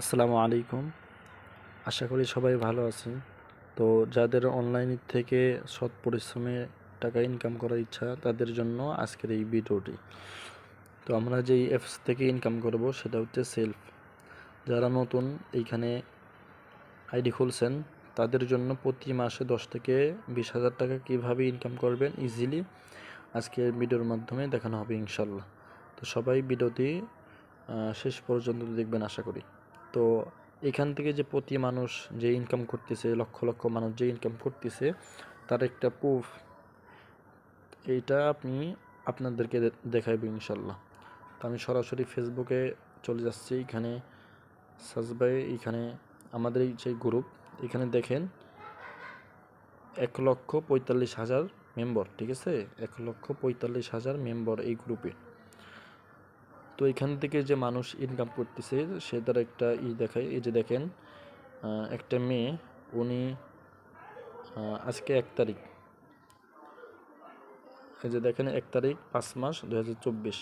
আসসালামু আলাইকুম। আশা করি সবাই ভালো আছেন। তো যাদের অনলাইন থেকে সৎ পরিশ্রমে টাকা ইনকাম করার ইচ্ছা, তাদের জন্য আজকের এই ভিডিওটি। তো আমরা যেই অ্যাপস থেকে ইনকাম করব, সেটা হচ্ছে সেলফ যারা নতুন, এইখানে আইডি খুলছেন, তাদের জন্য প্রতি মাসে দশ থেকে বিশ হাজার টাকা কীভাবে ইনকাম করবেন ইজিলি আজকের ভিডিওর মাধ্যমে দেখানো হবে ইনশাল্লাহ। তো সবাই ভিডিওটি শেষ পর্যন্ত দেখবেন, আশা করি। তো এখান থেকে যে প্রতি মানুষ যে ইনকাম করতেছে, লক্ষ লক্ষ মানুষ যে ইনকাম করতেছে, তার একটা প্রুফ এইটা আপনি আপনাদেরকে দেখাইবো ইনশাল্লাহ। তো আমি সরাসরি ফেসবুকে চলে যাচ্ছি, এখানে সাজবাই এখানে আমাদের যে গ্রুপ এখানে দেখেন এক লক্ষ পঁয়তাল্লিশ হাজার মেম্বার ঠিক আছে? এক লক্ষ পঁয়তাল্লিশ হাজার মেম্বার এই গ্রুপে তো এখান থেকে যে মানুষ ইনকাম করতেছে, সে তার একটা ই দেখায়, এই যে দেখেন একটা মেয়ে, উনি আজকে এক তারিখ। এই যে দেখেন, এক তারিখ, পাঁচ মাস দু হাজার চব্বিশ।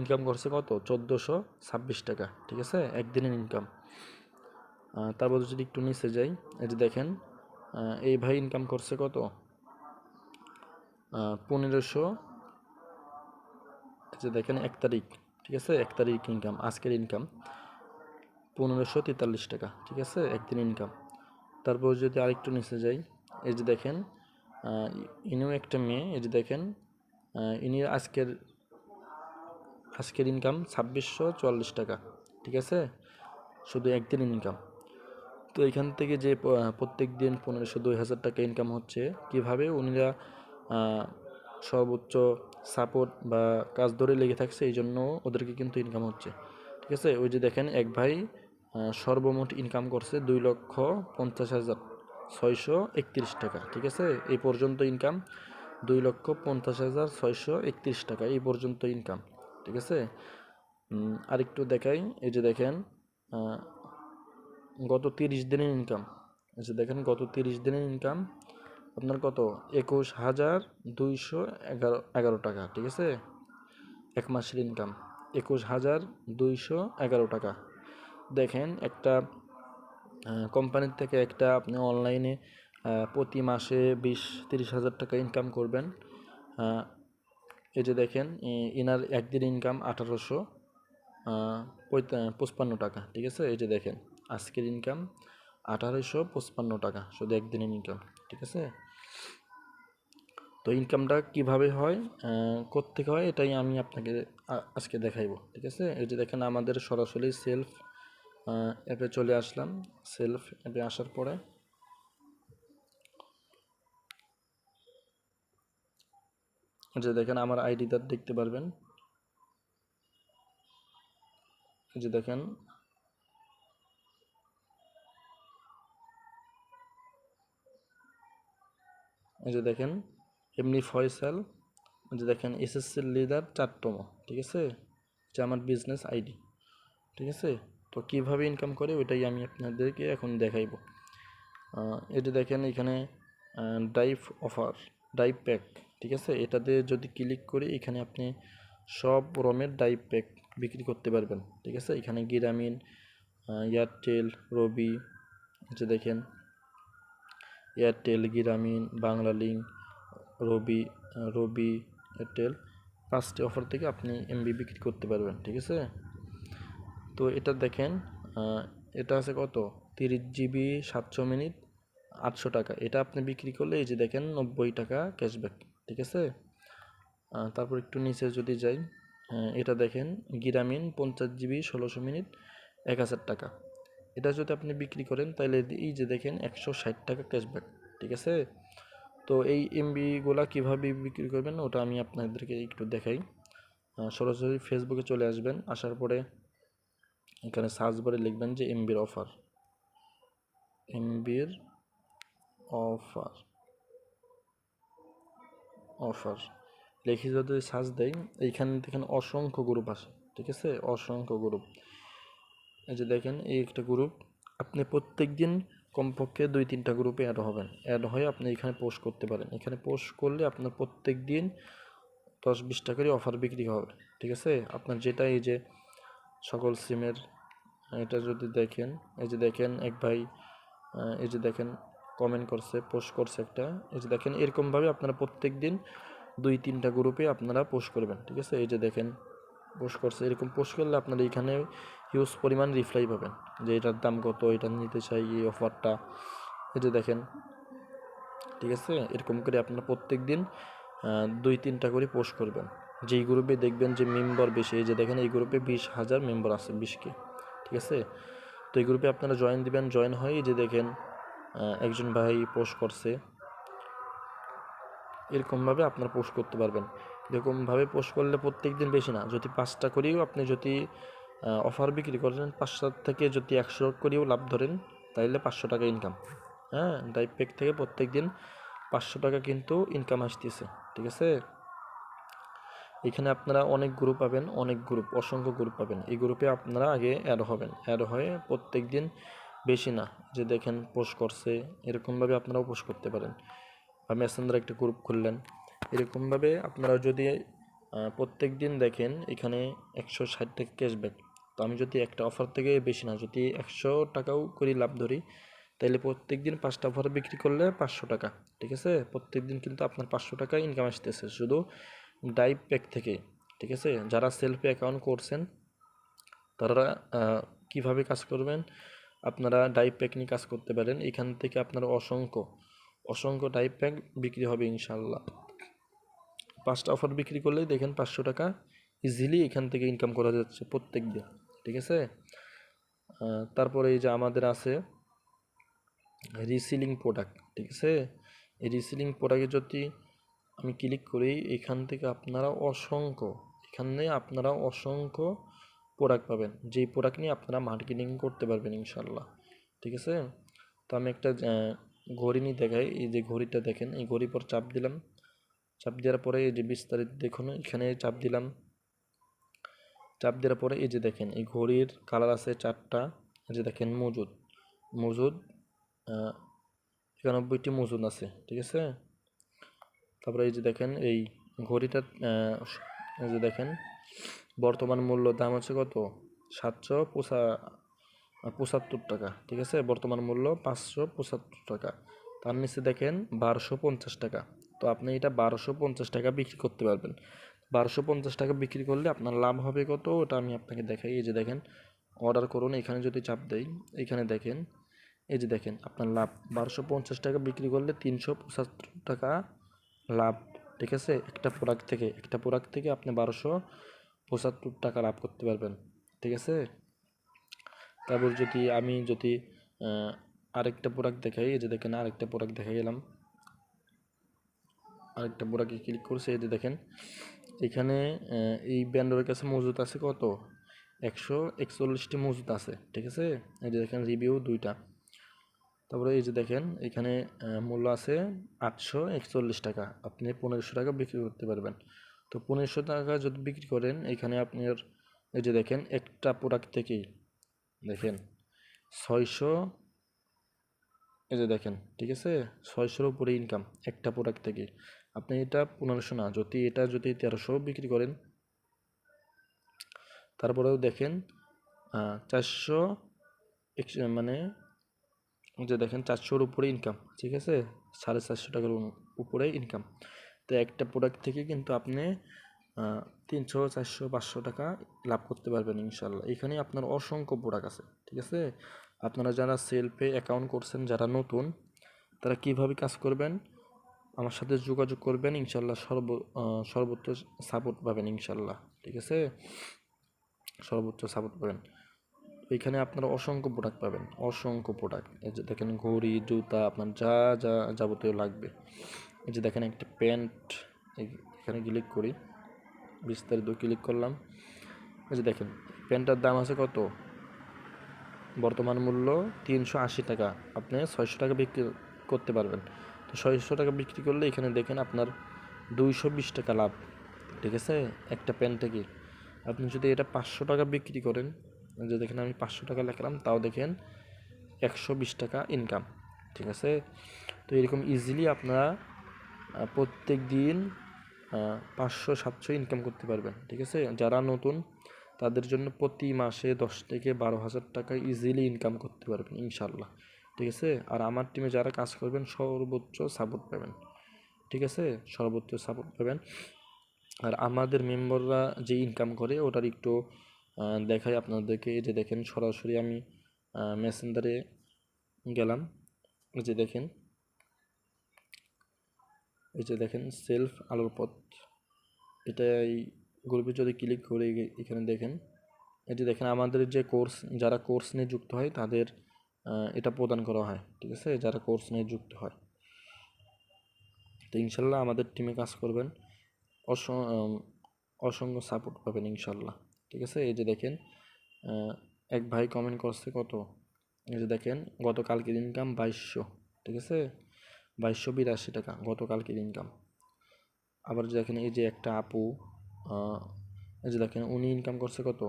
ইনকাম করছে কত? চোদ্দোশো ছাব্বিশ টাকা, ঠিক আছে? একদিনের ইনকাম তারপর যদি একটু নিচে যাই, এই যে দেখেন এই ভাই ইনকাম করছে কত? পনেরোশো। যে দেখেন, এক তারিখ। ঠিক আছে? এক তারিখ ইনকাম আজকের ইনকাম পনেরোশো তেতাল্লিশ টাকা, ঠিক আছে? একদিন ইনকাম তারপর যদি আরেকটু নিচে যাই, এই যে দেখেন ইনিও একটা মেয়ে, এই যে দেখেন ইনি আজকের আজকের ইনকাম ছাব্বিশশো চুয়াল্লিশ টাকা, ঠিক আছে? শুধু একদিন ইনকাম তো এখান থেকে যে প্রত্যেক দিন পনেরোশো দুই হাজার টাকা ইনকাম হচ্ছে, কীভাবে? উনিরা সর্বোচ্চ সাপোর্ট বা কাজ ধরে লেগে থাকছে, এই জন্য ওদেরকে কিন্তু ইনকাম হচ্ছে। ঠিক আছে? ওই যে দেখেন, এক ভাই সর্বমোট ইনকাম করছে দুই লক্ষ পঞ্চাশ হাজার ছয়শো একত্রিশ টাকা। ঠিক আছে? এই পর্যন্ত ইনকাম দুই লক্ষ পঞ্চাশ হাজার ছয়শো একত্রিশ টাকা, এই পর্যন্ত ইনকাম ঠিক আছে? আরেকটু দেখাই। এই যে দেখেন গত তিরিশ দিনের ইনকাম এই যে দেখেন, গত তিরিশ দিনের ইনকাম আপনার কত? একুশ হাজার দুইশো এগারো এগারো টাকা, ঠিক আছে? এক মাসের ইনকাম একুশ হাজার দুইশো এগারো টাকা। দেখেন একটা কোম্পানির থেকে একটা আপনি অনলাইনে প্রতি মাসে বিশ, তিরিশ হাজার টাকা ইনকাম করবেন। এই যে দেখেন ইনার একদিন ইনকাম আঠারোশো পঁচপান্ন টাকা, ঠিক আছে? এই যে দেখেন, আজকের ইনকাম আঠারোশো পঁচপান্ন টাকা, শুধু একদিনের ইনকাম ঠিক আছে? তো ইনকামটা কীভাবে হয় কোত্থেকে হয়, এটাই আমি আপনাকে আজকে দেখাইবো, ঠিক আছে? এই যে দেখেন আমাদের সরাসরি সেলফ অ্যাপে চলে আসলাম সেলফ অ্যাপে আসার পরে। যে দেখেন আমার আইডিটা দেখতে পারবেন। যে দেখেন। এই যে দেখেন। এমনি ফয়সাল যে দেখেন এসএসসি লিডার চারটম ঠিক আছে? যে আমার বিজনেস আইডি ঠিক আছে? তো কীভাবে ইনকাম করে ওইটাই আমি আপনাদেরকে এখন দেখাইবো। যে দেখেন এখানে ড্রাইভ অফার ড্রাইভ প্যাক ঠিক আছে? এটাতে যদি ক্লিক করি, এখানে আপনি সব রমের ড্রাইভ প্যাক বিক্রি করতে পারবেন, ঠিক আছে? এখানে গ্রামীণ এয়ারটেল রবি যে দেখেন Airtel Grameen Banglalink Robi Robi Airtel পাঁচটি অফার থেকে আপনি এমবি বিক্রি করতে পারবেন, ঠিক আছে? তো এটা দেখেন এটা আছে কত? তিরিশ জিবি সাতশো মিনিট, আটশো টাকা। এটা আপনি বিক্রি করলে এই যে দেখেন নব্বই টাকা ক্যাশব্যাক ঠিক আছে? তারপর একটু নিচে যদি যাই এটা দেখেন গ্রামীণ পঞ্চাশ জিবি ষোলোশো মিনিট, এক হাজার টাকা। এটা যদি আপনি বিক্রি করেন, তাহলে এই যে দেখেন একশো ষাট টাকা ক্যাশব্যাক ঠিক আছে? তো এই এমবিগুলা কীভাবে বিক্রি করবেন, ওটা আমি আপনাদেরকে একটু দেখাই। সরাসরি ফেসবুকে চলে আসবেন, আসার পরে এখানে সার্চ বারে লিখবেন যে এমবির অফার এমবির অফার অফার লিখে যদি সার্চ দেয় এইখান দেখেন অসংখ্য গ্রুপ আসে, ঠিক আছে? অসংখ্য গ্রুপ এই যে দেখেন, এই একটা গ্রুপ আপনি প্রত্যেক দিন কমপক্ষে দুই, তিনটা গ্রুপে অ্যাড হবেন। অ্যাড হয়ে আপনি এখানে পোস্ট করতে পারেন। এখানে পোস্ট করলে আপনার প্রত্যেক দিন দশ, বিশ টাকারই অফার বিক্রি হবে। ঠিক আছে? আপনার যেটা এই যে সকল সিমের এটা যদি দেখেন, এই যে দেখেন এক ভাই এই যে দেখেন কমেন্ট করছে পোস্ট করছে একটা। এই যে দেখেন এরকমভাবে আপনারা প্রত্যেক দিন দুই, তিনটা গ্রুপে আপনারা পোস্ট করবেন। ঠিক আছে? এই যে দেখেন পোস্ট করছে। এরকম পোস্ট করলে আপনারা এখানে হিউজ পরিমাণ রিপ্লাই পাবেন। যে এটার দাম কত, এটা নিতে চাই, এই অফারটা এই যে দেখেন। ঠিক আছে? এরকম করে আপনারা প্রত্যেক দিন দুই, তিনটা করে পোস্ট করবেন। যেই গ্রুপে দেখবেন যে মেম্বার বেশি, এই যে দেখেন, এই গ্রুপে বিশ হাজার মেম্বার আছে বিশকে ঠিক আছে? তো এই গ্রুপে আপনারা জয়েন দিবেন জয়েন হয়ে যে দেখেন একজন ভাই পোস্ট করছে। এরকমভাবে আপনারা পোস্ট করতে পারবেন। এরকমভাবে পোস্ট করলে প্রত্যেক দিন বেশি না। যদি পাঁচটা করেও, আপনি যদি অফার বিক্রি করেন পাঁচটা থেকে যদি একশো করেও লাভ ধরেন, তাইলে পাঁচশো টাকা ইনকাম হ্যাঁ ডাইভ প্যাক থেকে প্রত্যেক দিন পাঁচশো টাকা কিন্তু ইনকাম আসতেছে, ঠিক আছে? এখানে আপনারা অনেক গ্রুপ পাবেন, অনেক গ্রুপ অসংখ্য গ্রুপ পাবেন। এই গ্রুপে আপনারা আগে অ্যাড হবেন। অ্যাড হয়ে প্রত্যেক দিন বেশি না, যে দেখেন পোস্ট করছে, এরকমভাবে আপনারাও পোস্ট করতে পারেন। বা মেসেঞ্জার একটা গ্রুপ খুললেন। এরকমভাবে আপনারা যদি প্রত্যেক দিন দেখেন এখানে একশো ষাট টাকা ক্যাশব্যাক তো আমি যদি একটা অফার থেকে বেশি না, যদি একশো টাকাও করি লাভ ধরি তাহলে প্রত্যেক দিন পাঁচটা অফার বিক্রি করলে পাঁচশো টাকা, ঠিক আছে? প্রত্যেক দিন কিন্তু আপনার পাঁচশো টাকা ইনকাম আসতেছে, শুধু ডাইভ প্যাক থেকে, ঠিক আছে? যারা সেলফি অ্যাকাউন্ট করছেন, তারা কীভাবে কাজ করবেন? আপনারা ডাইভ প্যাক নিয়ে কাজ করতে পারেন। এখান থেকে আপনার অসংখ্য অসংখ্য ডাইভ প্যাক বিক্রি হবে ইনশাল্লাহ পাঁচটা অফার বিক্রি করলেই দেখেন পাঁচশো টাকা ইজিলি এখান থেকে ইনকাম করা যাচ্ছে প্রত্যেক দিন ঠিক আছে? তারপরে এই যে আমাদের আছে রিসিলিং প্রোডাক্ট ঠিক আছে? এই রিসিলিং প্রোডাক্টে যদি আমি ক্লিক করি, এখান থেকে আপনারা অসংখ্য, এখানে আপনারা অসংখ্য প্রোডাক্ট পাবেন। যেই প্রোডাক্ট নিয়ে আপনারা মার্কেটিং করতে পারবেন ইনশাল্লাহ ঠিক আছে? তো আমি একটা ঘড়ি নিয়ে দেখাই, এই যে ঘড়িটা দেখেন, এই ঘড়ি পর চাপ দিলাম। চাপ দেওয়ার পরে এই যে বিস্তারিত দেখুন এখানে চাপ দিলাম। চাপ দেওয়ার পরে এই যে দেখেন এই ঘড়ির কালার আছে চারটা। এই যে দেখেন মজুদ মজুদ একানব্বইটি মজুদ আছে ঠিক আছে? তারপরে এই যে দেখেন এই ঘড়িটার আহ, এই যে দেখেন বর্তমান মূল্য দাম আছে কত? সাতশো পঁচা পঁচাত্তর টাকা ঠিক আছে? বর্তমান মূল্য পাঁচশো পঁচাত্তর টাকা। তার নিচে দেখেন বারোশো পঞ্চাশ টাকা। তো আপনি এটা বারোশো পঞ্চাশ টাকা বিক্রি করতে পারবেন। বারোশো পঞ্চাশ টাকা বিক্রি করলে আপনার লাভ হবে কত? ওটা আমি আপনাকে দেখাই। এই যে দেখেন অর্ডার করুন। এখানে যদি চাপ দেই, এখানে দেখেন, এই যে দেখেন, আপনার লাভ। বারোশো পঞ্চাশ টাকা বিক্রি করলে তিনশো পঁচাত্তর টাকা লাভ, ঠিক আছে? একটা প্রোডাক্ট থেকে, একটা প্রোডাক্ট থেকে আপনি বারোশো পঁচাত্তর টাকা লাভ করতে পারবেন, ঠিক আছে? তারপর যদি আমি যদি আরেকটা প্রোডাক্ট দেখাই, এই যে দেখেন, আরেকটা প্রোডাক্ট দেখা গেলাম আরেকটা প্রোডাক্টে ক্লিক করছে, এই যে দেখেন। এখানে এই ব্যান্ডের কাছে মজুদ আছে কত? একশো একচল্লিশটি মজুদ আছে, ঠিক আছে? এই যে দেখেন রিভিউ দুইটা। তারপরে এই যে দেখেন, এখানে মূল্য আছে আটশো একচল্লিশ টাকা। আপনি পনেরোশো টাকা বিক্রি করতে পারবেন। তো পনেরোশো টাকা যদি বিক্রি করেন, এখানে আপনার, এই যে দেখেন, একটা প্রোডাক্ট থেকেই, দেখেন, ছয়শো, এই যে দেখেন, ঠিক আছে? ছয়শোর উপরে ইনকাম একটা প্রোডাক্ট থেকে আপনি এটা পনেরোশো না, যদি এটা যদি তেরোশো বিক্রি করেন, তারপরেও দেখেন চারশো মানে যে দেখেন চারশোর উপরে ইনকাম ঠিক আছে? সাড়ে চারশো টাকার উপরে ইনকাম তো একটা প্রোডাক্ট থেকে কিন্তু আপনি তিনশো, চারশো, পাঁচশো টাকা লাভ করতে পারবেন ইনশাল্লাহ এখানে আপনার অসংখ্য প্রোডাক্ট আছে, ঠিক আছে? আপনারা যারা সেলফে অ্যাকাউন্ট করছেন, যারা নতুন, তারা কীভাবে কাজ করবেন? আমার সাথে যোগাযোগ করবেন, ইনশাল্লাহ সর্ব সর্বোচ্চ সাপোর্ট পাবেন, ইনশাল্লাহ। ঠিক আছে? সর্বোচ্চ সাপোর্ট পাবেন। এখানে আপনারা অসংখ্য প্রোডাক্ট পাবেন, অসংখ্য প্রোডাক্ট এই যে দেখেন, ঘড়ি, জুতা, আপনার যা যা যাবতীয় লাগবে। এই যে দেখেন, একটা প্যান্ট এখানে ক্লিক করি। বিস্তারিত ক্লিক করলাম। এই যে দেখেন, প্যান্টটার দাম আছে কত? বর্তমান মূল্য তিনশো আশি টাকা। আপনি ছয়শো টাকা বিক্রি করতে পারবেন। তো ছয়শো টাকা বিক্রি করলে এখানে দেখেন আপনার দুইশো বিশ টাকা লাভ, ঠিক আছে? একটা প্যান্ট থেকে আপনি যদি এটা পাঁচশো টাকা বিক্রি করেন যে দেখেন আমি পাঁচশো টাকা লেখলাম, তাও দেখেন একশো বিশ টাকা ইনকাম ঠিক আছে? তো এরকম ইজিলি আপনারা প্রত্যেক দিন পাঁচশো, সাতশো ইনকাম করতে পারবেন, ঠিক আছে? যারা নতুন, তাদের জন্য প্রতি মাসে দশ থেকে বারো হাজার টাকা ইজিলি ইনকাম করতে পারবেন ইনশাল্লাহ ঠিক আছে? আর আমার টিমে যারা কাজ করবেন, সর্বোচ্চ সাপোর্ট পাবেন। ঠিক আছে? সর্বোচ্চ সাপোর্ট পাবেন। আর আমাদের মেম্বাররা যে ইনকাম করে, ওটার একটু দেখাই আপনাদেরকে। যে দেখেন, সরাসরি আমি মেসেঞ্জারে গেলাম। এই যে দেখেন। এই যে দেখেন সেলফ আলোর পথ এটা এই গ্রুপে যদি ক্লিক করে, এখানে দেখেন। এটি দেখেন, আমাদের যে কোর্স যারা কোর্স নিয়ে যুক্ত হয়, তাদের এটা প্রদান করা হয়, ঠিক আছে? যারা কোর্স নিয়ে যুক্ত হয়। তো ইনশাল্লাহ আমাদের টিমে কাজ করবেন। অস অসংখ্য সাপোর্ট পাবেন ইনশাল্লাহ, ঠিক আছে? এই যে দেখেন এক ভাই কমেন্ট করছে কত? এই যে দেখেন, গতকালকের ইনকাম বাইশশো, ঠিক আছে? বাইশশো বিরাশি টাকা গতকালকের ইনকাম আবার যে দেখেন, এই যে একটা আপু এই যে দেখেন, উনি ইনকাম করছে কত?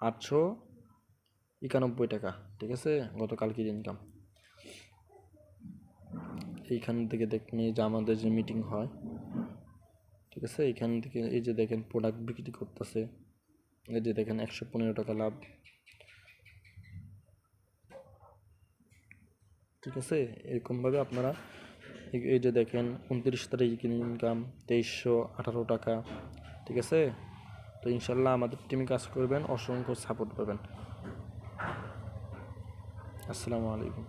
আটশো একানব্বই টাকা, ঠিক আছে? গতকালকের ইনকাম এইখান থেকে দেখেন এই যে আমাদের যে মিটিং হয়, ঠিক আছে? এইখান থেকে এই যে দেখেন প্রোডাক্ট বিক্রি করতেছে, এই যে দেখেন একশো পনেরো টাকা লাভ, ঠিক আছে? এরকমভাবে আপনারা এই- যে দেখেন উনত্রিশ তারিখ ইনকাম তেইশশো আঠারো টাকা, ঠিক আছে? তো ইনশাল্লাহ আমাদের টিমে কাজ করবেন, অসংখ্য সাপোর্ট পাবেন। আসসালামু আলাইকুম।